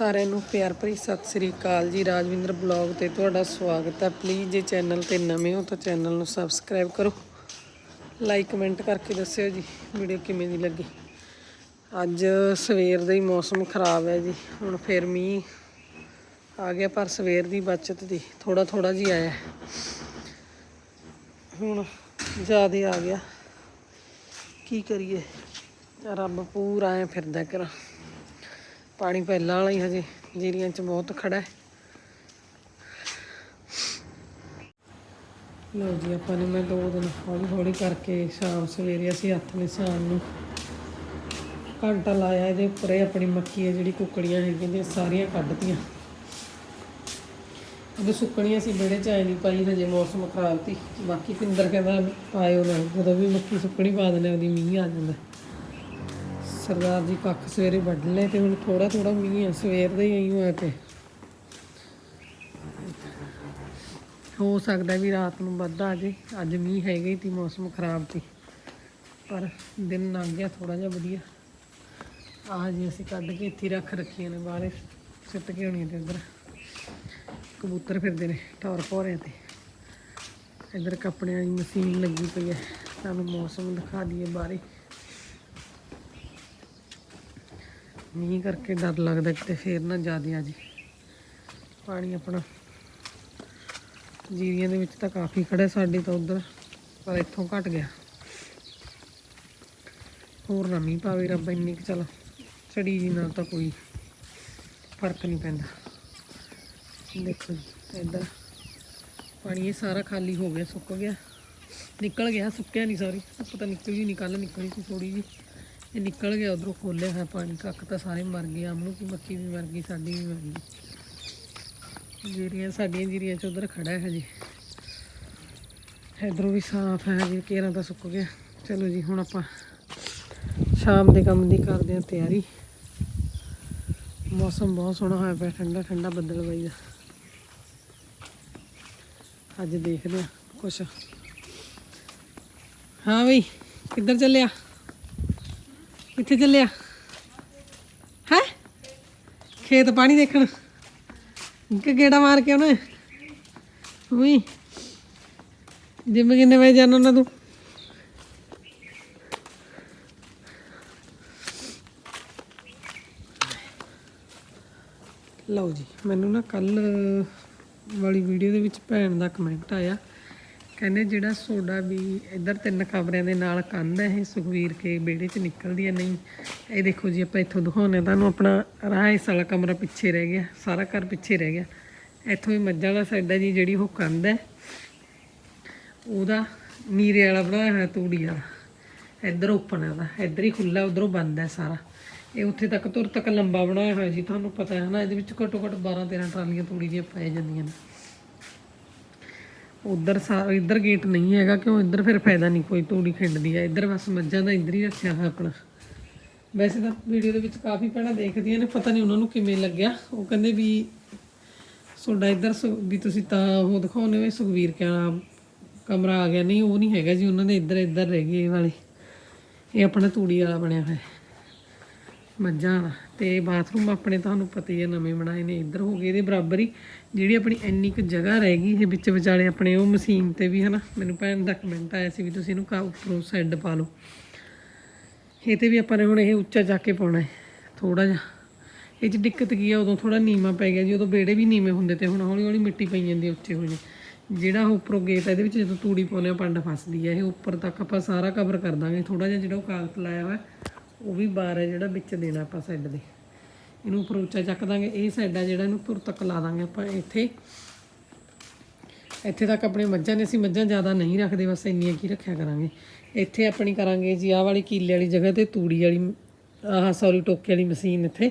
ਸਾਰਿਆਂ ਨੂੰ ਪਿਆਰ ਭਰੀ ਸਤਿ ਸ੍ਰੀ ਅਕਾਲ ਜੀ। ਰਾਜਵਿੰਦਰ ਬਲੌਗ ਤੇ ਤੁਹਾਡਾ ਸਵਾਗਤ ਹੈ। ਪਲੀਜ਼ ਜੇ ਚੈਨਲ ਤੇ ਨਵੇਂ ਹੋ ਤਾਂ ਚੈਨਲ ਨੂੰ ਸਬਸਕ੍ਰਾਈਬ ਕਰੋ। ਲਾਈਕ ਕਮੈਂਟ ਕਰਕੇ ਦੱਸਿਓ ਜੀ ਵੀਡੀਓ ਕਿਵੇਂ ਦੀ ਲੱਗੀ। ਅੱਜ ਸਵੇਰ ਦਾ ਹੀ ਮੌਸਮ ਖਰਾਬ ਹੈ ਜੀ। ਹੁਣ ਫਿਰ ਮੀਂਹ ਆ ਗਿਆ ਪਰ ਸਵੇਰ ਦੀ ਬਚਤ ਦੀ ਥੋੜਾ ਥੋੜਾ ਜੀ ਆਇਆ। ਹੁਣ ਜ਼ਿਆਦਾ ਆ ਗਿਆ। ਕੀ ਕਰੀਏ? ਰੱਬ ਪੂਰਾ ਐ ਫਿਰਦਾ ਕਰਾਂ ਪਾਣੀ ਪਹਿਲਾਂ ਵਾਲਾ ਹੀ ਹਜੇ, ਜੀਰੀਆਂ 'ਚ ਬਹੁਤ ਖੜਾ ਹੈ। ਲੋ ਜੀ, ਆਪਾਂ ਨੇ ਮੈਂ ਦੋ ਦਿਨ ਹੌਲੀ ਹੌਲੀ ਕਰਕੇ ਸ਼ਾਮ ਸਵੇਰੇ ਅਸੀਂ ਹੱਥ ਨੇ ਸ਼ਾਮ ਨੂੰ ਘੰਟਾ ਲਾਇਆ, ਇਹਦੇ ਉੱਪਰ ਇਹ ਆਪਣੀ ਮੱਕੀ ਹੈ ਜਿਹੜੀ ਕੁੱਕੜੀਆਂ ਹੈਗੀਆਂ ਨੇ ਸਾਰੀਆਂ ਕੱਢਤੀਆਂ। ਉਹ ਸੁੱਕਣੀਆਂ ਸੀ ਬੇੜੇ ਚ ਆਏ ਨਹੀਂ ਪਾਈ, ਹਜੇ ਮੌਸਮ ਖਰਾਬ ਸੀ। ਬਾਕੀ ਪਿੰਦਰ ਕਹਿੰਦਾ ਪਾਇਓ ਨਾ, ਜਦੋਂ ਵੀ ਮੱਕੀ ਸੁੱਕਣੀ ਪਾ ਦਿੰਦੇ ਉਹਦੀ ਮੀਂਹ ਆ ਜਾਂਦਾ। ਸਰਦਾਰ ਜੀ ਕੱਖ ਸਵੇਰੇ ਵੱਢ ਲਏ ਤੇ ਹੁਣ ਥੋੜਾ ਥੋੜਾ ਮੀਂਹ ਆ, ਸਵੇਰ ਦਾ ਹੀ ਆਈ ਹੋਇਆ ਤੇ। ਹੋ ਸਕਦਾ ਵੀ ਰਾਤ ਨੂੰ ਵੱਧ ਆ ਜੇ, ਅੱਜ ਮੀਂਹ ਹੈਗਾ ਹੀ ਤੀ ਮੌਸਮ ਖਰਾਬ ਸੀ। ਪਰ ਦਿਨ ਲੰਘ ਗਿਆ ਥੋੜਾ ਜਿਹਾ ਵਧੀਆ। ਆਹ ਜੀ ਅਸੀਂ ਕੱਢ ਕੇ ਇੱਥੇ ਰੱਖ ਰੱਖੀਆਂ ਨੇ ਬਾਹਰ ਸੁੱਟ ਕੇ ਹੋਣੀਆਂ ਤੇ ਉਧਰ ਕਬੂਤਰ ਫਿਰਦੇ ਨੇ ਟੌਰ ਪੋਰਿਆਂ ਤੇ। ਇੱਧਰ ਕੱਪੜਿਆਂ ਦੀ ਮਸ਼ੀਨ ਲੱਗੀ ਪਈ ਹੈ। ਤੁਹਾਨੂੰ ਮੌਸਮ ਦਿਖਾ ਦਈਏ ਬਾਰੇ ਮੀਂਹ ਕਰਕੇ ਡਰ ਲੱਗਦਾ ਕਿਤੇ ਫੇਰ ਨਾ ਜ਼ਿਆਦਾ ਆ ਜੀ ਪਾਣੀ ਆਪਣਾ ਜੀਰੀਆਂ ਦੇ ਵਿੱਚ ਤਾਂ ਕਾਫੀ ਖੜਾ ਸਾਡੇ ਤਾਂ ਉਧਰ, ਪਰ ਇੱਥੋਂ ਘਟ ਗਿਆ। ਹੋਰ ਨਾ ਮੀਂਹ ਪਾਵੇ ਰੱਬ, ਇੰਨੀ ਕੁ ਚਲ ਛੜੀ ਜੀ ਨਾਲ ਤਾਂ ਕੋਈ ਫ਼ਰਕ ਨਹੀਂ ਪੈਂਦਾ। ਦੇਖੋ ਜੀ, ਇੱਧਰ ਪਾਣੀ ਇਹ ਸਾਰਾ ਖਾਲੀ ਹੋ ਗਿਆ, ਸੁੱਕ ਗਿਆ। ਨਿਕਲ ਗਿਆ, ਸੁੱਕਿਆ ਨਹੀਂ ਸਾਰੀ ਧੁੱਪ ਤਾਂ ਨਿਕਲ ਹੀ ਨਹੀਂ ਕੱਲ ਨਿਕਲੀ ਸੀ ਥੋੜੀ ਜੀ ਇਹ ਨਿਕਲ ਗਿਆ ਉਧਰੋਂ ਖੋਲਿਆ ਹੋਇਆ ਪਾਣੀ, ਕੱਖ ਤਾਂ ਸਾਰੇ ਮਰ ਗਏ ਆਮਲੂ ਕੀ ਮੱਕੀ ਵੀ ਮਰ ਗਈ, ਸਾਡੀ ਵੀ ਮਰ ਗਈ। ਜੀਰੀਆਂ, ਸਾਡੀਆਂ ਜੀਰੀਆਂ ਚ ਉਧਰ ਖੜਾ ਹੈ ਜੀ ਇਧਰੋਂ ਵੀ ਸਾਫ਼ ਹੈ ਜੀ ਕੇਰਾਂ ਤਾਂ ਸੁੱਕ ਗਿਆ। ਚਲੋ ਜੀ, ਹੁਣ ਆਪਾਂ ਸ਼ਾਮ ਦੇ ਕੰਮ ਦੀ ਕਰਦੇ ਹਾਂ ਤਿਆਰੀ। ਮੌਸਮ ਬਹੁਤ ਸੋਹਣਾ ਹੋਇਆ ਪਿਆ, ਠੰਡਾ ਠੰਡਾ ਬੱਦਲ ਵਈ ਦਾ। ਅੱਜ ਦੇਖਦੇ ਆ ਕੁਛ। ਹਾਂ ਬਈ, ਕਿੱਧਰ ਚੱਲਿਆ? ਕਿੱਥੇ ਚੱਲਿਆ? ਹੈ? ਖੇਤ ਪਾਣੀ ਦੇਖਣ। ਕਿ ਗੇੜਾ ਮਾਰ ਕੇ ਉਹਨੇ ਉਈ ਜਿੰਮ ਕਿੰਨੇ ਵਜੇ ਜਾਣਾ ਉਹਨਾਂ ਤੂੰ? ਲਓ ਜੀ, ਮੈਨੂੰ ਨਾ ਕੱਲ ਵਾਲੀ ਵੀਡੀਓ ਦੇ ਵਿੱਚ ਭੈਣ ਦਾ ਕਮੈਂਟ ਆਇਆ। ਕਹਿੰਦੇ ਜਿਹੜਾ ਸੋਡਾ ਵੀ ਇੱਧਰ ਤਿੰਨ ਕਮਰਿਆਂ ਦੇ ਨਾਲ ਕੰਧ ਹੈ, ਇਹ ਸੁਖਵੀਰ ਕੇ ਵਿਹੜੇ 'ਚ ਨਿਕਲਦੀ ਹੈ, ਨਹੀਂ, ਇਹ ਦੇਖੋ ਜੀ ਆਪਾਂ ਇੱਥੋਂ ਦਿਖਾਉਂਦੇ ਤੁਹਾਨੂੰ ਆਪਣਾ ਰਾਇਸ ਵਾਲਾ ਕਮਰਾ ਪਿੱਛੇ ਰਹਿ ਗਿਆ, ਸਾਰਾ ਘਰ ਪਿੱਛੇ ਰਹਿ ਗਿਆ। ਇੱਥੋਂ ਹੀ ਮੱਝਾਂ ਵਾਲਾ ਸਾਈਡ ਹੈ ਜੀ, ਜਿਹੜੀ ਉਹ ਕੰਧ ਹੈ, ਉਹਦਾ ਨੀਰੇ ਵਾਲਾ ਬਣਾਇਆ ਹੋਇਆ ਤੂੜੀ ਵਾਲਾ, ਇੱਧਰ ਓਪਨ ਹੈ ਉਹਦਾ, ਇੱਧਰ ਹੀ ਖੁੱਲਾ ਉਧਰੋਂ ਬੰਦ ਹੈ ਸਾਰਾ। ਇਹ ਉੱਥੇ ਤੱਕ ਤੁਰ ਤੱਕ ਲੰਬਾ ਬਣਾਇਆ ਹੋਇਆ ਜੀ ਤੁਹਾਨੂੰ ਪਤਾ ਹੈ ਨਾ, ਇਹਦੇ ਵਿੱਚ ਘੱਟੋ ਘੱਟ 12 13 ਟਰਾਲੀਆਂ ਤੂੜੀ ਦੀਆਂ ਪੈ ਜਾਂਦੀਆਂ ਨੇ। ਉਧਰ ਸਾਰਾ ਇੱਧਰ ਗੇਟ ਨਹੀਂ ਹੈਗਾ ਕਿਉਂ? ਇੱਧਰ ਫਿਰ ਫਾਇਦਾ ਨਹੀਂ ਕੋਈ ਤੂੜੀ ਖਿੰਡਦੀ ਹੈ ਇੱਧਰ ਬਸ ਮੱਝਾਂ ਦਾ ਇੱਧਰ ਹੀ ਰੱਖਿਆ ਹੋਇਆ ਆਪਣਾ। ਵੈਸੇ ਤਾਂ ਵੀਡੀਓ ਦੇ ਵਿੱਚ ਕਾਫੀ ਭੈਣਾਂ ਦੇਖਦੀਆਂ ਨੇ, ਪਤਾ ਨਹੀਂ ਉਹਨਾਂ ਨੂੰ ਕਿਵੇਂ ਲੱਗਿਆ। ਉਹ ਕਹਿੰਦੇ ਵੀ ਤੁਹਾਡਾ ਇੱਧਰ ਸੁ- ਵੀ ਤੁਸੀਂ ਤਾਂ ਉਹ ਦਿਖਾਉਨੇ ਹੋ ਸੁਖਵੀਰ ਕਿਆ ਕਮਰਾ ਆ ਗਿਆ। ਨਹੀਂ, ਉਹ ਨਹੀਂ ਹੈਗਾ ਜੀ, ਉਹਨਾਂ ਦੇ ਇੱਧਰ ਇੱਧਰ ਰਹਿ ਗਏ ਇਹ ਵਾਲੇ। ਇਹ ਆਪਣਾ ਤੂੜੀ ਵਾਲਾ ਬਣਿਆ ਹੋਇਆ। ਹੈ ਮੱਝਾਂ ਵਾਲਾ ਤੇ ਬਾਥਰੂਮ ਆਪਣੇ ਤੁਹਾਨੂੰ ਪਤਾ ਹੀ ਹੈ ਨਵੇਂ ਬਣਾਏ ਨੇ, ਇੱਧਰ ਹੋ ਗਏ ਇਹਦੇ ਬਰਾਬਰ ਹੀ। ਜਿਹੜੀ ਆਪਣੀ ਇੰਨੀ ਕੁ ਜਗ੍ਹਾ ਰਹਿ ਗਈ ਇਹ ਵਿੱਚ ਵਿਚਾਲੇ ਆਪਣੇ ਉਹ ਮਸ਼ੀਨ ਤੇ ਵੀ ਹਨਾ, ਮੈਨੂੰ ਭੈਣ ਦਾ ਕਮੈਂਟ ਆਇਆ ਸੀ ਵੀ ਤੁਸੀਂ ਇਹਨੂੰ ਕਾ ਉੱਪਰੋਂ ਸੈੱਡ ਪਾ ਲਓ। ਇਹ ਤੇ ਵੀ ਆਪਾਂ ਨੇ ਹੁਣ ਇਹ ਉੱਚਾ ਜਾ ਕੇ ਪਾਉਣਾ ਹੈ ਥੋੜਾ ਜਿਹਾ। ਇਹ 'ਚ ਦਿੱਕਤ ਕੀ ਆ, ਉਦੋਂ ਥੋੜਾ ਨੀਵਾਂ ਪੈ ਗਿਆ ਜੀ, ਉਦੋਂ ਬੇੜੇ ਵੀ ਨੀਵੇਂ ਹੁੰਦੇ ਤੇ ਹੁਣ ਹੌਲੀ ਹੌਲੀ ਮਿੱਟੀ ਪਈ ਜਾਂਦੀ ਹੈ ਉੱਚੇ ਹੋ ਜੇ ਜਿਹੜਾ ਉਹ ਉੱਪਰੋਂ ਗੇਟ ਹੈ ਇਹਦੇ ਵਿੱਚ ਜਦੋਂ ਤੂੜੀ ਪਾਉਂਦੇ ਆ, ਪੰਡ ਫਸਦੀ ਹੈ ਇਹ ਉੱਪਰ ਤੱਕ ਆਪਾਂ ਸਾਰਾ ਕਵਰ ਕਰ ਦਾਂਗੇ ਥੋੜਾ ਜਿਹਾ ਜਿਹੜਾ ਉਹ ਕਾਗਜ਼ ਲਾਇਆ ਹੋਇਆ। ਉਹ ਵੀ ਬਾਹਰ ਹੈ ਜਿਹੜਾ ਵਿੱਚ ਦੇਣਾ ਆਪਾਂ ਸਾਈਡ ਦੇ। ਇਹਨੂੰ ਉੱਪਰ ਉੱਚਾ ਚੱਕ ਦਾਂਗੇ। ਇਹ ਸਾਈਡ ਆ ਜਿਹੜਾ ਇਹਨੂੰ ਤੁਰ ਤੱਕ ਲਾ ਦਾਂਗੇ ਆਪਾਂ ਇੱਥੇ। ਇੱਥੇ ਤੱਕ ਆਪਣੇ ਮੱਝਾਂ ਨੇ, ਅਸੀਂ ਮੱਝਾਂ ਜ਼ਿਆਦਾ ਨਹੀਂ ਰੱਖਦੇ, ਬਸ ਇੰਨੀਆਂ ਕੀ ਰੱਖਿਆ ਕਰਾਂਗੇ। ਇੱਥੇ ਆਪਣੀ ਕਰਾਂਗੇ ਜੀ ਆਹ ਵਾਲੀ ਕੀਲੇ ਵਾਲੀ ਜਗ੍ਹਾ ਤੇ, ਤੂੜੀ ਵਾਲੀ, ਆਹ ਸੌਰੀ ਟੋਕੇ ਵਾਲੀ ਮਸ਼ੀਨ ਇੱਥੇ।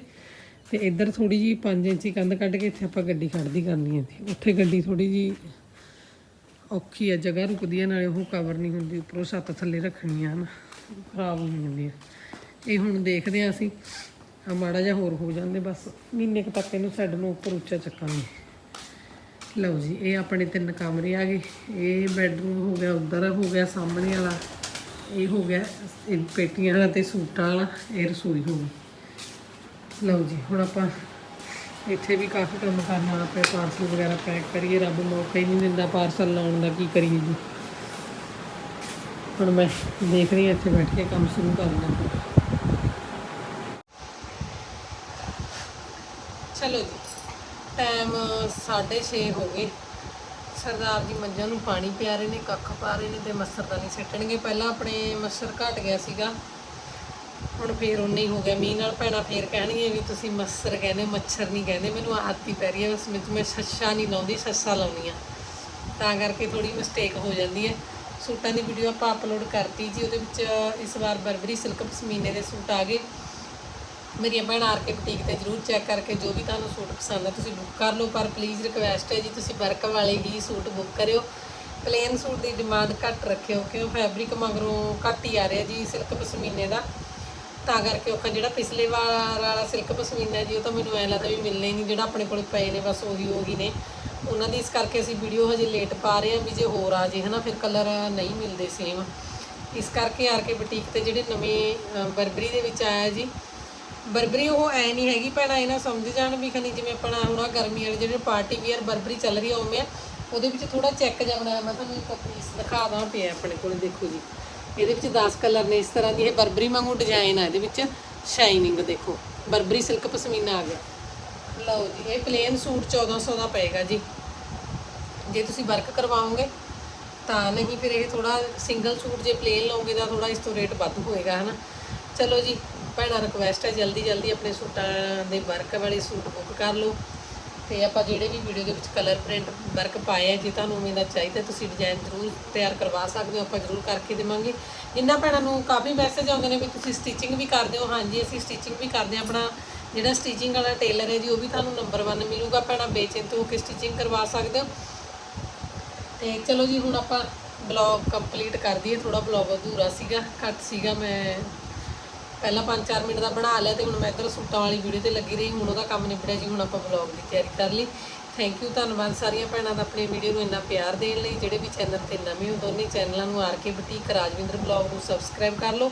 ਤੇ ਇੱਧਰ ਥੋੜੀ ਜੀ 5 ਇੰਚੀ ਕੰਧ ਕੱਢ ਕੇ ਇੱਥੇ ਆਪਾਂ ਗੱਡੀ ਖੜਦੀ ਕਰਨੀ ਹੈ ਜੀ ਉੱਥੇ ਗੱਡੀ ਥੋੜੀ ਜੀ ਔਖੀ ਹੈ, ਜਗ੍ਹਾ ਰੁਕਦੀ ਹੈ, ਨਾਲੇ ਉਹ ਕਵਰ ਨਹੀਂ ਹੁੰਦੀ, ਉੱਪਰੋਂ ਛੱਤ ਥੱਲੇ ਰੱਖਣੀ ਆ ਨਾ ਖਰਾਬ ਹੋ ਜਾਂਦੀ ਹੈ। ਇਹ ਹੁਣ ਦੇਖਦੇ ਆ ਅਸੀਂ। ਆ ਮਾੜਾ ਜਿਹਾ ਹੋਰ ਹੋ ਜਾਂਦੇ ਬਸ। ਮਹੀਨੇ ਕੁ ਤੱਕ ਇਹਨੂੰ ਸਾਈਡ ਨੂੰ ਉੱਪਰ ਉੱਚਾ ਚੱਕਾਂਗੇ। ਲਓ ਜੀ, ਇਹ ਆਪਣੇ ਤਿੰਨ ਕਮਰੇ ਆ ਗਏ। ਇਹ ਬੈੱਡਰੂਮ ਹੋ ਗਿਆ, ਉਧਰ ਹੋ ਗਿਆ, ਸਾਹਮਣੇ ਵਾਲਾ। ਇਹ ਹੋ ਗਿਆ, ਇਹ ਪੇਟੀਆਂ ਵਾਲਾ ਤੇ ਸੂਟਾਂ ਵਾਲਾ, ਇਹ ਰਸੋਈ ਹੋ ਗਈ। ਲਓ ਜੀ, ਹੁਣ ਆਪਾਂ ਇੱਥੇ ਵੀ ਕਾਫੀ ਕੰਮ ਕਰਨਾ ਆਪੇ ਪਾਰਸਲ ਵਗੈਰਾ ਪੈਕ ਕਰੀਏ। ਰੱਬ ਮੌਕਾ ਹੀ ਨਹੀਂ ਦਿੰਦਾ ਪਾਰਸਲ ਲਾਉਣ ਦਾ, ਕੀ ਕਰੀਏ ਜੀ। ਹੁਣ ਮੈਂ ਦੇਖ ਰਹੀ ਹਾਂ, ਇੱਥੇ ਬੈਠ ਕੇ ਕੰਮ ਸ਼ੁਰੂ ਕਰਨਾ ਚਲੋ ਜੀ ਟਾਈਮ 6:30 ਹੋ ਗਏ। ਸਰਦਾਰ ਜੀ ਮੱਝਾਂ ਨੂੰ ਪਾਣੀ ਪਿਆ ਰਹੇ ਨੇ, ਕੱਖ ਪਾ ਰਹੇ ਨੇ ਤੇ ਮੱਛਰਦਾਨੀ ਸਿੱਟਣਗੇ। ਪਹਿਲਾਂ ਆਪਣੇ ਮੱਛਰ ਘਟ ਗਿਆ ਸੀਗਾ। ਹੁਣ ਫੇਰ ਉਨੇ ਹੀ ਹੋ ਗਿਆ ਮੀਂਹ ਨਾਲ ਭੈਣਾਂ ਫੇਰ ਕਹਿਣਗੀਆਂ ਵੀ ਤੁਸੀਂ ਮੱਸਰ ਕਹਿੰਦੇ, ਮੱਛਰ ਨਹੀਂ ਕਹਿੰਦੇ। ਮੈਨੂੰ ਆਦਤੀ ਪੈ ਰਹੀ ਹੈ, ਉਸ ਵਿੱਚ ਮੈਂ ਛੱਛਾ ਨਹੀਂ ਲਾਉਂਦੀ, ਸੱਸਾ ਲਾਉਂਦੀ ਆ ਤਾਂ ਕਰਕੇ ਥੋੜੀ ਮਿਸਟੇਕ ਹੋ ਜਾਂਦੀ ਹੈ। ਸੂਟਾਂ ਦੀ ਵੀਡੀਓ ਆਪਾਂ ਅਪਲੋਡ ਕਰਤੀ ਜੀ, ਉਹਦੇ ਵਿੱਚ ਇਸ ਵਾਰ ਬਰਬਰੀ ਸਿਲਕ ਪਸ਼ਮੀਨੇ ਦੇ ਸੂਟ ਆ ਗਏ। ਮੇਰੀਆਂ ਭੈਣਾਂ ਆਰ ਕੇ ਬੁਟੀਕ ਤੇ ਜਰੂਰ ਚੈੱਕ ਕਰਕੇ ਜੋ ਵੀ ਤੁਹਾਨੂੰ ਸੂਟ ਪਸੰਦ ਆ, ਤੁਸੀਂ ਬੁੱਕ ਕਰ ਲਓ, ਪਰ ਪਲੀਜ਼ ਰਿਕਵੈਸਟ ਹੈ ਜੀ, ਤੁਸੀਂ ਵਰਕ ਵਾਲੇ ਹੀ ਸੂਟ ਬੁੱਕ ਕਰਿਓ। ਪਲੇਨ ਸੂਟ ਦੀ ਡਿਮਾਂਡ ਘੱਟ ਰੱਖਿਓ, ਕਿਉਂ ਫੈਬਰਿਕ ਮਗਰੋਂ ਘੱਟ ਹੀ ਆ ਰਿਹਾ ਜੀ ਸਿਲਕ ਪਸ਼ਮੀਨੇ ਦਾ। ਤਾਂ ਕਰਕੇ ਉਹ ਜਿਹੜਾ ਪਿਛਲੇ ਵਾਰ ਵਾਲਾ ਸਿਲਕ ਪਸ਼ਮੀਨਾ ਜੀ, ਉਹ ਤਾਂ ਮੈਨੂੰ ਐ ਲੱਗਦਾ ਵੀ ਮਿਲਣਾ ਹੀ ਨਹੀਂ, ਜਿਹੜਾ ਆਪਣੇ ਕੋਲ ਪਏ ਨੇ, ਬਸ ਉਹੀ ਉਹੀ ਨੇ। ਉਹਨਾਂ ਦੀ ਇਸ ਕਰਕੇ ਅਸੀਂ ਵੀਡੀਓ ਹਜੇ ਲੇਟ ਪਾ ਰਹੇ ਹਾਂ ਵੀ ਜੇ ਹੋਰ ਆ ਜੇ, ਹਨਾ, ਫਿਰ ਕਲਰ ਨਹੀਂ ਮਿਲਦੇ ਸੇਮ ਇਸ ਕਰਕੇ ਆਰ ਕੇ ਬੁਟੀਕ ਤੇ ਜਿਹੜੇ ਨਵੇਂ ਬਰਬਰੀ ਦੇ ਵਿੱਚ ਆਇਆ ਜੀ ਬਰਬਰੀ ਉਹ ਐ ਨਹੀਂ ਹੈਗੀ, ਭੈਣਾਂ ਇਹ ਨਾ ਸਮਝ ਜਾਣ ਵੀ ਖਨੀ ਜਿਵੇਂ ਆਪਣਾ ਹੁਣ ਆਹ ਗਰਮੀ ਵਾਲੇ ਜਿਹੜੇ ਪਾਰਟੀ ਵੀਅਰ ਬਰਬਰੀ ਚੱਲ ਰਹੀ ਆ ਉਵੇਂ ਆ, ਉਹਦੇ ਵਿੱਚ ਥੋੜਾ ਚੈੱਕ ਜਿਹਾ ਬਣਾਇਆ, ਮੈਂ ਤੁਹਾਨੂੰ ਇੱਕ ਪੀਸ ਦਿਖਾਦਾ ਪਿਆ ਆਪਣੇ ਕੋਲ ਦੇਖੋ ਜੀ। ਇਹਦੇ ਵਿੱਚ 10 ਕਲਰ ਨੇ ਇਸ ਤਰ੍ਹਾਂ ਦੀ, ਇਹ ਬਰਬਰੀ ਵਾਂਗੂ ਡਿਜ਼ਾਈਨ ਆ, ਇਹਦੇ ਵਿੱਚ ਸ਼ਾਈਨਿੰਗ ਦੇਖੋ, ਬਰਬਰੀ ਸਿਲਕ ਪਸ਼ਮੀਨਾ ਆ ਗਿਆ। ਲਓ ਜੀ, ਇਹ ਪਲੇਨ ਸੂਟ 1400 ਦਾ ਪਏਗਾ ਜੀ। ਜੇ ਤੁਸੀਂ ਵਰਕ ਕਰਵਾਓਗੇ, ਤਾਂ ਨਹੀਂ, ਫਿਰ ਇਹ ਥੋੜਾ ਸਿੰਗਲ ਸੂਟ ਜੇ ਪਲੇਨ ਲਓਗੇ ਤਾਂ ਥੋੜਾ ਇਸ ਤੋਂ ਰੇਟ ਵੱਧ ਹੋਏਗਾ, ਹਨਾ। ਚਲੋ ਜੀ ਭੈਣਾ ਰਿਕੁਐਸਟ ਹੈ, ਜਲਦੀ ਜਲਦੀ ਆਪਣੇ ਸੂਟਾਂ ਦੇ ਵਰਕ ਵਾਲੇ ਸੂਟ ਬੁੱਕ ਕਰ ਲਓ। ਤੇ ਆਪਾਂ ਜਿਹੜੇ ਵੀ ਵੀਡੀਓ ਦੇ ਵਿੱਚ ਕਲਰ ਪ੍ਰਿੰਟ ਵਰਕ ਪਾਏ ਆ, ਜੇ ਤੁਹਾਨੂੰ ਉਵੇਂ ਦਾ ਚਾਹੀਦਾ, ਤੁਸੀਂ ਡਿਜ਼ਾਈਨ ਜ਼ਰੂਰ ਤਿਆਰ ਕਰਵਾ ਸਕਦੇ ਹੋ, ਆਪਾਂ ਜ਼ਰੂਰ ਕਰਕੇ ਦੇਵਾਂਗੇ। ਜਿੰਨਾ ਭੈਣਾਂ ਨੂੰ ਕਾਫੀ ਮੈਸੇਜ ਆਉਂਦੇ ਨੇ ਵੀ ਤੁਸੀਂ ਸਟਿਚਿੰਗ ਵੀ ਕਰਦੇ ਹੋ। ਹਾਂਜੀ, ਅਸੀਂ ਸਟਿਚਿੰਗ ਵੀ ਕਰਦੇ ਹਾਂ, ਆਪਣਾ ਜਿਹੜਾ ਸਟਿਚਿੰਗ ਵਾਲਾ ਟੇਲਰ ਹੈ ਜੀ, ਉਹ ਵੀ ਤੁਹਾਨੂੰ ਨੰਬਰ 1 ਮਿਲੂਗਾ। ਭੈਣਾਂ ਬੇਚਿੰਤ ਹੋ ਕੇ ਸਟਿਚਿੰਗ ਕਰਵਾ ਸਕਦੇ ਹੋ। ਤੇ ਚਲੋ ਜੀ, ਹੁਣ ਆਪਾਂ ਬਲੌਗ ਕੰਪਲੀਟ ਕਰ ਦਈਏ। ਥੋੜਾ ਬਲੌਗ ਅਧੂਰਾ ਸੀਗਾ, ਘੱਟ ਸੀਗਾ, ਮੈਂ ਪਹਿਲਾਂ 5-4 ਮਿੰਟ ਦਾ ਬਣਾ ਲਿਆ ਤੇ ਹੁਣ ਮੈਂ ਇੱਧਰ ਸੂਟਾਂ ਵਾਲੀ ਵੀਡੀਓ ਤੇ ਲੱਗੀ ਰਹੀ, ਹੁਣ ਉਹਦਾ ਕੰਮ ਨਿਬੜਿਆ ਜੀ, ਹੁਣ ਆਪਾਂ ਬਲੌਗ ਦੀ ਤਿਆਰੀ ਕਰ ਲਈ। ਥੈਂਕ ਯੂ ਧੰਨਵਾਦ ਸਾਰੀਆਂ ਭੈਣਾਂ ਦਾ ਆਪਣੀ ਵੀਡੀਓ ਨੂੰ ਇੰਨਾ ਪਿਆਰ ਦੇਣ ਲਈ, ਜਿਹੜੇ ਵੀ ਚੈਨਲ ਤੇ ਨਵੇਂ ਹੋ ਦੋਨੇ ਚੈਨਲਾਂ ਨੂੰ R K boutique Rajwinder blog ਨੂੰ ਸਬਸਕ੍ਰਾਈਬ ਕਰ ਲਓ।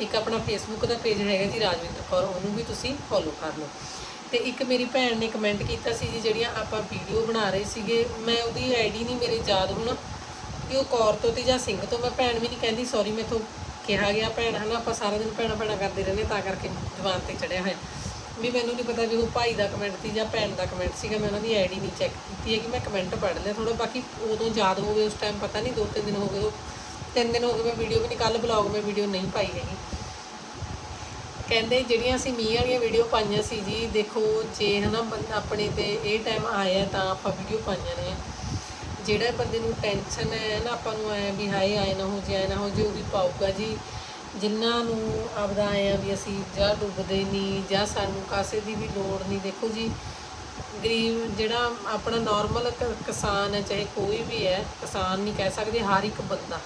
ਇੱਕ ਆਪਣਾ ਫੇਸਬੁੱਕ ਦਾ ਪੇਜ ਹੈਗਾ ਜੀ, ਰਾਜਵਿੰਦਰ ਕੌਰ, ਉਹਨੂੰ ਵੀ ਤੁਸੀਂ ਫੋਲੋ ਕਰ ਲਓ। ਤੇ ਇੱਕ ਮੇਰੀ ਭੈਣ ਨੇ ਕਮੈਂਟ ਕੀਤਾ ਸੀ ਜੀ, ਜਿਹੜੀਆਂ ਆਪਾਂ ਵੀਡੀਓ ਬਣਾ ਰਹੇ ਸੀਗੇ, ਮੈਂ ਉਹਦੀ ਆਈਡੀ ਨਹੀਂ ਮੇਰੇ ਯਾਦ ਹੁਣ ਕਿ ਉਹ ਕੌਰ ਤੋਂ ਤੇ ਜਾਂ ਸਿੰਘ ਤੋਂ, ਮੈਂ ਭੈਣ ਵੀ ਨਹੀਂ ਕਹਿੰਦੀ ਸੌਰੀ ਮੈਥੋਂ ਕਿਹਾ ਗਿਆ ਭੈਣ, ਹਨਾ, ਆਪਾਂ ਸਾਰਾ ਦਿਨ ਭੈਣਾਂ ਭੈਣਾਂ ਕਰਦੇ ਰਹਿੰਦੇ ਤਾਂ ਕਰਕੇ ਜ਼ੁਬਾਨ ਤੇ ਚੜਿਆ ਹੋਇਆ। ਵੀ ਮੈਨੂੰ ਨਹੀਂ ਪਤਾ ਵੀ ਉਹ ਭਾਈ ਦਾ ਕਮੈਂਟ ਸੀ ਜਾਂ ਭੈਣ ਦਾ ਕਮੈਂਟ ਸੀਗਾ, ਮੈਂ ਉਹਨਾਂ ਦੀ ਆਈਡੀ ਨਹੀਂ ਚੈੱਕ ਕੀਤੀ ਹੈ ਕਿ ਮੈਂ ਕਮੈਂਟ ਪੜ੍ਹ ਲਿਆ ਥੋੜਾ ਬਾਕੀ ਉਦੋਂ ਯਾਦ ਹੋਵੇ ਉਸ ਟਾਈਮ ਪਤਾ ਨਹੀਂ ਦੋ ਤਿੰਨ ਦਿਨ ਹੋ ਗਏ, ਉਹ ਤਿੰਨ ਦਿਨ ਹੋ ਗਏ, ਮੈਂ ਵੀਡੀਓ ਵੀ ਨਹੀਂ ਕੱਲ ਬਲੌਗ ਮੈਂ ਵੀਡੀਓ ਨਹੀਂ ਪਾਈ ਹੈਗੀ। ਕਹਿੰਦੇ ਜਿਹੜੀਆਂ ਅਸੀਂ ਮੀਂਹ ਵਾਲੀਆਂ ਵੀਡੀਓ ਪਾਈਆਂ ਸੀ ਜੀ, ਦੇਖੋ, ਜੇ ਹਨਾ ਬੰਦਾ ਆਪਣੇ ਤੇ ਇਹ ਟਾਈਮ ਆਇਆ ਤਾਂ ਆਪਾਂ ਵੀਡੀਓ ਪਾਈਆਂ ਨੇ। ਜਿਹੜਾ ਬੰਦੇ ਨੂੰ ਟੈਨਸ਼ਨ ਹੈ ਨਾ, ਆਪਾਂ ਨੂੰ ਆਇਆ ਵੀ ਹਾਏ, ਆਏ ਨਾ ਹੋ ਜੇ ਆਏ ਨਾ ਹੋ ਜੇ ਉਹ ਵੀ ਪਾਊਗਾ ਜੀ। ਜਿਨ੍ਹਾਂ ਨੂੰ ਆਪਦਾ ਆਏ ਆਇਆ ਵੀ ਅਸੀਂ ਜਾਂ ਡੁੱਬਦੇ ਨਹੀਂ, ਜਾਂ ਸਾਨੂੰ ਕਾਸੇ ਦੀ ਵੀ ਲੋੜ ਨਹੀਂ। ਦੇਖੋ ਜੀ, ਗਰੀਬ, ਜਿਹੜਾ ਆਪਣਾ ਨਾਰਮਲ ਕਿਸਾਨ ਹੈ, ਚਾਹੇ ਕੋਈ ਵੀ ਹੈ, ਕਿਸਾਨ ਨਹੀਂ ਕਹਿ ਸਕਦੇ, ਹਰ ਇੱਕ ਬੰਦਾ।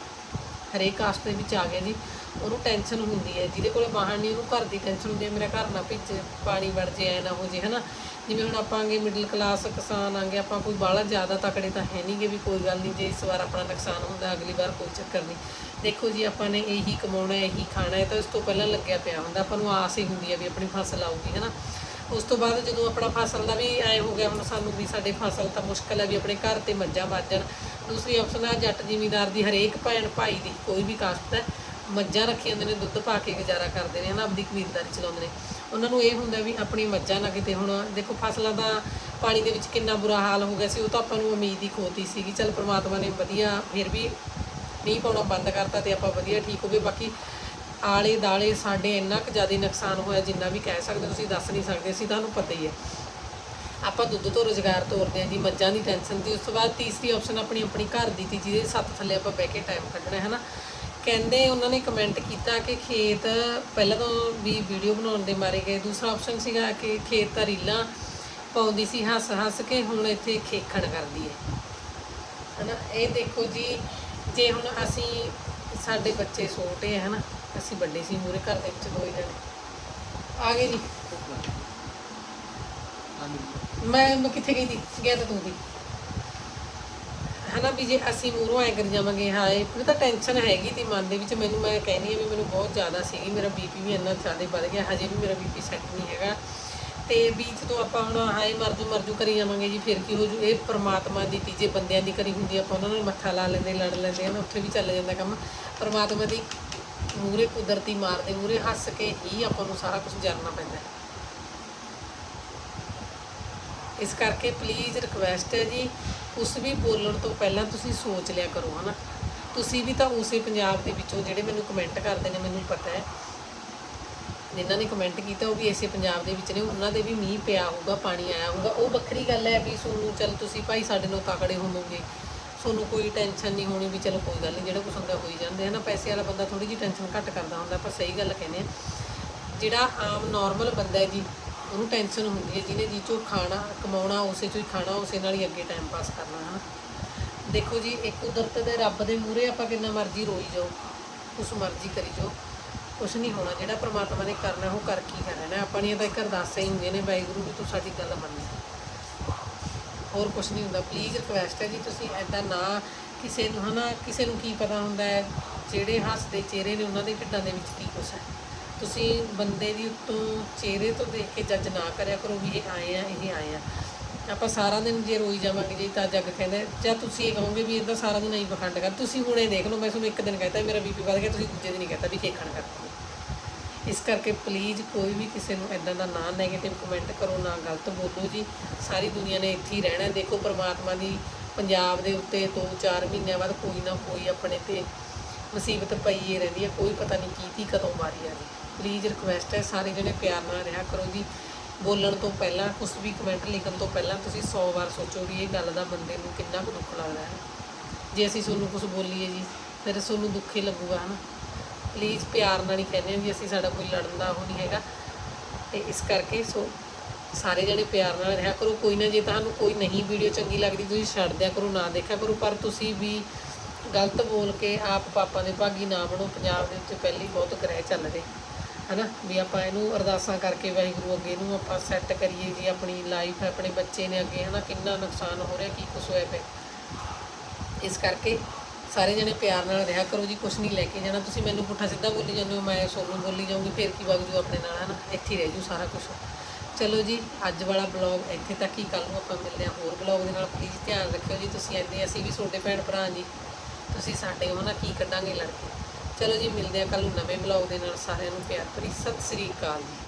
ਹਰੇਕ ਕਾਸਟ ਦੇ ਵਿੱਚ ਆ ਗਿਆ ਜੀ, ਉਹਨੂੰ ਟੈਨਸ਼ਨ ਹੁੰਦੀ ਹੈ, ਜਿਹਦੇ ਕੋਲੇ ਬਾਹਰ ਨਹੀਂ, ਉਹਨੂੰ ਘਰ ਦੀ ਟੈਨਸ਼ਨ ਹੁੰਦੀ ਹੈ, ਮੇਰਾ ਘਰ ਨਾ ਭਿੱਜ, ਪਾਣੀ ਵੜ ਜੇ, ਐ ਨਾ ਹੋ ਜੇ, ਹਨਾ? ਜਿਵੇਂ ਹੁਣ ਆਪਾਂ ਆਪਾਂਗੇ ਮਿਡਲ ਕਲਾਸ ਕਿਸਾਨ ਆਂਗੇ, ਆਪਾਂ ਕੋਈ ਬਾਹਲਾ ਜ਼ਿਆਦਾ ਤਕੜੇ ਤਾਂ ਹੈ ਨਹੀਂਗੇ ਵੀ ਕੋਈ ਗੱਲ ਨਹੀਂ, ਜੇ ਇਸ ਵਾਰ ਆਪਣਾ ਨੁਕਸਾਨ ਹੁੰਦਾ, ਅਗਲੀ ਵਾਰ ਕੋਈ ਚੱਕਰ ਨਹੀਂ। ਦੇਖੋ ਜੀ, ਆਪਾਂ ਨੇ ਇਹੀ ਕਮਾਉਣਾ, ਇਹੀ ਖਾਣਾ ਹੈ ਤਾਂ ਇਸ ਤੋਂ ਪਹਿਲਾਂ ਲੱਗਿਆ ਪਿਆ ਹੁੰਦਾ, ਆਪਾਂ ਨੂੰ ਆਸ ਹੀ ਹੁੰਦੀ ਹੈ ਵੀ ਆਪਣੀ ਫਸਲ ਆਊਗੀ, ਹਨਾ? ਉਸ ਤੋਂ ਬਾਅਦ ਜਦੋਂ ਆਪਣਾ ਫਸਲ ਦਾ ਵੀ ਐ ਹੋ ਗਿਆ, ਹੁਣ ਸਾਨੂੰ ਵੀ ਸਾਡੇ ਫਸਲ ਤਾਂ ਮੁਸ਼ਕਲ ਹੈ ਵੀ ਆਪਣੇ ਘਰ ਤੇ ਮੱਝਾਂ ਬਾਜਣ ਦੂਸਰੀ ਆਪਸ਼ਨ ਹੈ ਜੱਟ ਜ਼ਿਮੀਂਦਾਰ ਦੀ ਹਰੇਕ ਭੈਣ ਭਾਈ ਦੀ ਕੋਈ ਵੀ ਕਾਸਟ ਹੈ, ਮੱਝਾਂ ਰੱਖੀਆਂ ਹੁੰਦੇ ਨੇ, ਦੁੱਧ ਪਾ ਕੇ ਗੁਜ਼ਾਰਾ ਕਰਦੇ ਨੇ, ਹਨਾ ਆਪਣੀ ਕਬੀਲਦਾਰੀ ਚਲਾਉਂਦੇ ਨੇ। ਉਹਨਾਂ ਨੂੰ ਇਹ ਹੁੰਦਾ ਵੀ ਆਪਣੀ ਮੱਝਾਂ ਨਾ ਕਿਤੇ ਹੁਣ, ਦੇਖੋ ਫਸਲਾਂ ਦਾ ਪਾਣੀ ਦੇ ਵਿੱਚ ਕਿੰਨਾ ਬੁਰਾ ਹਾਲ ਹੋ ਗਿਆ ਸੀ, ਉਹ ਤਾਂ ਆਪਾਂ ਨੂੰ ਉਮੀਦ ਹੀ ਖੋਤੀ ਸੀਗੀ ਚਲ ਪ੍ਰਮਾਤਮਾ ਨੇ ਵਧੀਆ ਫਿਰ ਵੀ ਨਹੀਂ ਪਾਉਣਾ ਬੰਦ ਕਰਤਾ ਤੇ ਆਪਾਂ ਵਧੀਆ ਠੀਕ ਹੋ ਗਏ ਬਾਕੀ ਆਲੇ ਦਾਲੇ ਸਾਡੇ ਇੰਨਾ ਕੁ ਜ਼ਿਆਦਾ ਨੁਕਸਾਨ ਹੋਇਆ ਜਿੰਨਾ ਵੀ ਕਹਿ ਸਕਦੇ ਤੁਸੀਂ ਦੱਸ ਨਹੀਂ ਸਕਦੇ, ਅਸੀਂ ਤੁਹਾਨੂੰ ਪਤਾ ਹੀ ਹੈ। ਆਪਾਂ ਦੁੱਧ ਤੋਂ ਰੋਜ਼ਗਾਰ ਤੋਰਦੇ ਹਾਂ ਜੀ, ਮੱਝਾਂ ਦੀ ਟੈਨਸ਼ਨ ਤੇ ਉਸ ਤੋਂ ਬਾਅਦ ਤੀਸਰੀ ਆਪਸ਼ਨ ਆਪਣੀ ਆਪਣੀ ਘਰ ਦੀ ਤੀ ਜਿਹਦੇ ਸੱਤ ਥੱਲੇ ਆਪਾਂ ਬਹਿ ਕੇ ਟਾਈਮ ਕੱਢਣਾ ਹੈ ਨਾ ਕਹਿੰਦੇ ਉਹਨਾਂ ਨੇ ਕਮੈਂਟ ਕੀਤਾ ਕਿ ਖੇਤ ਪਹਿਲਾਂ ਤਾਂ ਵੀ ਵੀਡੀਓ ਬਣਾਉਣ ਦੇ ਮਾਰੇ ਗਏ, ਦੂਸਰਾ ਆਪਸ਼ਨ ਸੀਗਾ ਕਿ ਖੇਤ ਤਾਂ ਰੀਲਾਂ ਪਾਉਂਦੀ ਸੀ, ਹੱਸ ਹੱਸ ਕੇ ਹੁਣ ਇੱਥੇ ਖੇਖਣ ਕਰਦੀ ਹੈ। ਹਨਾ? ਇਹ ਦੇਖੋ ਜੀ, ਜੇ ਹੁਣ ਅਸੀਂ ਸਾਡੇ ਬੱਚੇ ਛੋਟੇ ਹੈ, ਹਨਾ? ਅਸੀਂ ਵੱਡੇ ਸੀ, ਮੂਰੇ ਘਰ ਦੇ ਵਿੱਚ ਦੋ ਜਣੇ। ਆ ਗਏ ਜੀ। ਮੈਂ ਮੈਂ ਕਿੱਥੇ ਗਈ ਸੀ? ਗਿਆ ਤਾਂ ਤੂੰ ਵੀ। ਹਨਾ ਵੀ ਜੇ ਅਸੀਂ ਮੂਹਰੋਂ ਐ ਕਰੀ ਜਾਵਾਂਗੇ, ਹਾਏ ਫਿਰ ਤਾਂ ਟੈਨਸ਼ਨ ਹੈਗੀ ਤੀ ਮਨ ਦੇ ਵਿੱਚ। ਮੈਨੂੰ, ਮੈਂ ਕਹਿੰਦੀ ਆ ਵੀ ਮੈਨੂੰ ਬਹੁਤ ਜ਼ਿਆਦਾ ਸੀਗੀ। ਮੇਰਾ ਬੀਪੀ ਵੀ ਇੰਨਾ ਜ਼ਿਆਦਾ ਵੱਧ ਗਿਆ, ਹਜੇ ਵੀ ਮੇਰਾ ਬੀਪੀ ਸੈੱਟ ਨਹੀਂ ਹੈਗਾ। ਤੇ ਵਿੱਚ ਤੋਂ ਆਪਾਂ ਹੁਣ, ਹਾਏ, ਮਰਜੂ ਮਰਜੂ ਕਰੀ ਜਾਵਾਂਗੇ ਜੀ, ਫਿਰ ਕੀ ਹੋ ਜੂ? ਇਹ ਪ੍ਰਮਾਤਮਾ ਦੀ ਤੀਜੇ ਬੰਦਿਆਂ ਦੀ ਕਰੀ ਹੁੰਦੀ ਆਪਾਂ ਉਹਨਾਂ ਨੂੰ ਮੱਥਾ ਲਾ ਲੈਂਦੇ, ਲੜ ਲੈਂਦੇ ਆ ਨਾ ਉੱਥੇ ਵੀ ਚੱਲ ਜਾਂਦਾ ਕੰਮ। ਪ੍ਰਮਾਤਮਾ ਦੀ ਮੂਰੇ ਕੁਦਰਤੀ ਮਾਰਦੇ ਮੂਰੇ ਹੱਸ ਕੇ ਹੀ ਆਪਾਂ ਨੂੰ ਸਾਰਾ ਕੁਝ ਜਾਣਨਾ ਪੈਂਦਾ ਹੈ। ਇਸ ਕਰਕੇ ਪਲੀਜ਼ ਰਿਕਵੈਸਟ ਹੈ ਜੀ ਉਸ ਵੀ ਬੋਲਣ ਤੋਂ ਪਹਿਲਾਂ ਤੁਸੀਂ ਸੋਚ ਲਿਆ ਕਰੋ, ਹਨਾ? ਤੁਸੀਂ ਵੀ ਤਾਂ ਉਸੇ ਪੰਜਾਬ ਦੇ ਵਿੱਚੋਂ ਜਿਹੜੇ ਮੈਨੂੰ ਕਮੈਂਟ ਕਰਦੇ ਨੇ, ਮੈਨੂੰ ਪਤਾ ਹੈ। ਜਿਨ੍ਹਾਂ ਨੇ ਕਮੈਂਟ ਕੀਤਾ, ਉਹ ਵੀ ਇਸੇ ਪੰਜਾਬ ਦੇ ਵਿੱਚ ਨੇ, ਉਹਨਾਂ ਦੇ ਵੀ ਮੀਂਹ ਪਿਆ ਹੋਊਗਾ, ਪਾਣੀ ਆਇਆ ਹੋਊਗਾ। ਉਹ ਵੱਖਰੀ ਗੱਲ ਹੈ ਵੀ ਤੁਹਾਨੂੰ, ਚੱਲ ਤੁਸੀਂ ਭਾਈ ਸਾਡੇ ਨਾਲ ਤਕੜੇ ਹੋਵੋਗੇ। ਤੁਹਾਨੂੰ ਕੋਈ ਟੈਨਸ਼ਨ ਨਹੀਂ ਹੋਣੀ ਵੀ ਚਲੋ ਕੋਈ ਗੱਲ ਨਹੀਂ, ਜਿਹੜਾ ਕੁਛ ਹੁੰਦਾ ਹੋਈ ਜਾਂਦੇ ਹੈ ਨਾ, ਪੈਸੇ ਵਾਲਾ ਬੰਦਾ ਥੋੜੀ ਜਿਹੀ ਟੈਨਸ਼ਨ ਘੱਟ ਕਰਦਾ ਹੁੰਦਾ, ਆਪਾਂ ਸਹੀ ਗੱਲ ਕਹਿੰਦੇ ਆ ਜਿਹੜਾ ਆਮ ਨਾਰਮਲ ਬੰਦਾ ਹੈ ਜੀ, ਉਹਨੂੰ ਟੈਨਸ਼ਨ ਹੁੰਦੀ ਹੈ, ਜਿਹਨੇ ਜੀ ਚੋਂ ਖਾਣਾ ਕਮਾਉਣਾ, ਉਸੇ ਚੋਂ ਹੀ ਖਾਣਾ, ਉਸੇ ਨਾਲ ਹੀ ਅੱਗੇ ਟਾਈਮ ਪਾਸ ਕਰਨਾ ਹੈ ਦੇਖੋ ਜੀ, ਇੱਕ ਕੁਦਰਤ ਦੇ ਰੱਬ ਦੇ ਮੂਹਰੇ ਆਪਾਂ ਕਿੰਨਾ ਮਰਜ਼ੀ ਰੋਈ ਜਾਓ, ਕੁਛ ਮਰਜ਼ੀ ਕਰੀ ਜਾਓ, ਕੁਛ ਨਹੀਂ ਹੋਣਾ, ਜਿਹੜਾ ਪ੍ਰਮਾਤਮਾ ਨੇ ਕਰਨਾ, ਉਹ ਕਰ ਕੀ ਕਰਨਾ ਆਪਣੀਆਂ ਤਾਂ ਇੱਕ ਅਰਦਾਸਾਂ ਹੀ ਹੁੰਦੀਆਂ ਨੇ ਵਾਹਿਗੁਰੂ ਵੀ ਤੂੰ ਸਾਡੀ ਗੱਲ ਮੰਨ ਹੋਰ ਕੁਛ ਨਹੀਂ ਹੁੰਦਾ। ਪਲੀਜ਼ ਰਿਕਵੈਸਟ ਹੈ ਜੀ ਤੁਸੀਂ ਐਦਾਂ ਨਾ ਕਿਸੇ ਨੂੰ, ਹਨਾ, ਕਿਸੇ ਨੂੰ ਕੀ ਪਤਾ ਹੁੰਦਾ ਹੈ, ਜਿਹੜੇ ਹੱਸਦੇ ਚਿਹਰੇ ਨੇ ਉਹਨਾਂ ਦੇ ਢਿੱਡਾਂ ਦੇ ਵਿੱਚ ਕੀ ਕੁਛ ਹੈ। ਤੁਸੀਂ ਬੰਦੇ ਦੀ ਉੱਤੋਂ ਚਿਹਰੇ ਤੋਂ ਦੇਖ ਕੇ ਜੱਜ ਨਾ ਕਰਿਆ ਕਰੋ ਵੀ ਇਹ ਆਏ ਆ, ਇਹ ਆਏ ਆ। ਆਪਾਂ ਸਾਰਾ ਦਿਨ ਜੇ ਰੋਈ ਜਾਵਾਂਗੇ ਜੀ ਤਾਂ ਜੱਗ ਕਹਿੰਦਾ ਜਾਂ ਤੁਸੀਂ ਇਹ ਕਹੋਗੇ ਵੀ ਇਹਦਾ ਸਾਰਾ ਦਿਨ ਹੀ ਪਖੰਡ ਕਰ, ਤੁਸੀਂ ਹੁਣੇ ਦੇਖ ਲਓ, ਮੈਂ ਤੁਹਾਨੂੰ ਇੱਕ ਦਿਨ ਕਹਤਾ, ਮੇਰਾ ਬੀਪੀ ਵੱਧ ਗਿਆ, ਤੁਸੀਂ ਦੂਜੇ ਦਿਨ ਹੀ ਕਹਤਾ ਵੀ ਖੇਖਣ ਕਰਤੀ ਇਸ ਕਰਕੇ ਪਲੀਜ਼ ਕੋਈ ਵੀ ਕਿਸੇ ਨੂੰ ਐਦਾਂ ਦਾ ਨਾ 네ਗੇਟਿਵ ਕਮੈਂਟ ਕਰੋ, ਨਾ ਗਲਤ ਬੋਲੋ ਜੀ। ਸਾਰੀ ਦੁਨੀਆ ਨੇ ਇੱਥੇ ਹੀ ਰਹਿਣਾ ਦੇਖੋ ਪ੍ਰਮਾਤਮਾ ਦੀ ਪੰਜਾਬ ਦੇ ਉੱਤੇ 2-4 ਮਹੀਨਿਆਂ ਬਾਅਦ ਕੋਈ ਨਾ ਕੋਈ ਆਪਣੇ ਤੇ ਮੁਸੀਬਤ ਪਈ ਹੀ ਰਹਿੰਦੀ ਹੈ। ਕੋਈ ਪਤਾ ਨਹੀਂ ਕੀ ਤੀ ਕਦੋਂ ਵਾਰੀ ਆ ਜੀ ਪਲੀਜ਼ ਰਿਕੁਐਸਟ ਹੈ, ਸਾਰੇ ਜਣੇ ਪਿਆਰ ਨਾਲ ਰਿਹਾ ਕਰੋ ਜੀ। ਬੋਲਣ ਤੋਂ ਪਹਿਲਾਂ ਕੁਝ ਵੀ ਕਮੈਂਟ ਲਿਖਣ ਤੋਂ ਪਹਿਲਾਂ ਤੁਸੀਂ 100 ਵਾਰ ਸੋਚੋ ਵੀ ਇਹ ਗੱਲ ਦਾ ਬੰਦੇ ਨੂੰ ਕਿੰਨਾ ਕੁ ਦੁੱਖ ਲੱਗਦਾ ਹੈ। ਜੇ ਅਸੀਂ ਤੁਹਾਨੂੰ ਕੁਝ ਬੋਲੀਏ ਜੀ, ਫਿਰ ਤੁਹਾਨੂੰ ਦੁੱਖ ਹੀ ਲੱਗੂਗਾ, ਹਨਾ? ਪਲੀਜ਼ ਪਿਆਰ ਨਾਲ ਹੀ ਕਹਿੰਦੇ ਹਾਂ ਵੀ ਅਸੀਂ ਸਾਡਾ ਕੋਈ ਲੜਨ ਦਾ ਉਹ ਨਹੀਂ ਹੈਗਾ। ਤੇ ਇਸ ਕਰਕੇ ਸੋ ਸਾਰੇ ਜਣੇ ਪਿਆਰ ਨਾਲ ਰਿਹਾ ਕਰੋ। ਕੋਈ ਨਾ ਜੇ ਤੁਹਾਨੂੰ ਕੋਈ ਨਹੀਂ ਵੀਡੀਓ ਚੰਗੀ ਲੱਗਦੀ, ਤੁਸੀਂ ਛੱਡ ਦਿਆ ਕਰੋ, ਨਾ ਦੇਖਿਆ ਕਰੋ। ਪਰ ਤੁਸੀਂ ਵੀ ਗਲਤ ਬੋਲ ਕੇ ਆਪ ਪਾਪਾ ਦੇ ਭਾਗੀ ਨਾ ਬਣੋ। ਪੰਜਾਬ ਦੇ ਵਿੱਚ ਪਹਿਲੀ ਬਹੁਤ ਗ੍ਰਹਿ ਚੱਲਦੇ ਰਹੇ, ਹਨਾ? ਵੀ ਆਪਾਂ ਇਹਨੂੰ ਅਰਦਾਸਾਂ ਕਰਕੇ ਵਾਹਿਗੁਰੂ ਅੱਗੇ ਨੂੰ ਆਪਾਂ ਸੈੱਟ ਕਰੀਏ ਜੀ, ਆਪਣੀ ਲਾਈਫ ਆਪਣੇ ਬੱਚੇ ਨੇ ਅੱਗੇ, ਹਨਾ? ਕਿੰਨਾ ਨੁਕਸਾਨ ਹੋ ਰਿਹਾ, ਕੀ ਕੁਛ ਹੋਇਆ ਪਿਆ। ਇਸ ਕਰਕੇ ਸਾਰੇ ਜਣੇ ਪਿਆਰ ਨਾਲ ਰਿਹਾ ਕਰੋ ਜੀ, ਕੁਛ ਨਹੀਂ ਲੈ ਕੇ ਜਾਣਾ। ਤੁਸੀਂ ਮੈਨੂੰ ਪੁੱਠਾ ਸਿੱਧਾ ਬੋਲੀ ਜਾਂਦੇ ਹੋ, ਮੈਂ ਸੋਨੂੰ ਬੋਲੀ ਜਾਊਂਗੀ, ਫੇਰ ਕੀ ਵਗ ਜੂ ਆਪਣੇ ਨਾਲ, ਹਨਾ? ਇੱਥੇ ਰਹਿ ਜੂ ਸਾਰਾ ਕੁਝ ਚਲੋ ਜੀ, ਅੱਜ ਵਾਲਾ ਬਲੌਗ ਇੱਥੇ ਤੱਕ ਹੀ ਕੱਲ ਨੂੰ ਆਪਾਂ ਮਿਲਦੇ ਹਾਂ ਹੋਰ ਬਲੌਗ ਦੇ ਨਾਲ। ਪਲੀਜ਼ ਧਿਆਨ ਰੱਖਿਓ ਜੀ, ਤੁਸੀਂ ਐਨੇ ਅਸੀਂ ਵੀ ਤੁਹਾਡੇ ਭੈਣ ਭਰਾ ਜੀ। ਤੁਸੀਂ ਸਾਡੇ ਹੋ ਨਾ, ਕੀ ਕੱਢਾਂਗੇ ਲੜਕੇ। ਚਲੋ ਜੀ, ਮਿਲਦੇ ਹਾਂ ਕੱਲ ਨੂੰ ਨਵੇਂ ਬਲੌਗ ਦੇ ਨਾਲ। ਸਾਰਿਆਂ ਨੂੰ ਪਿਆਰ ਭਰੀ ਸਤਿ ਸ੍ਰੀ ਅਕਾਲ ਜੀ।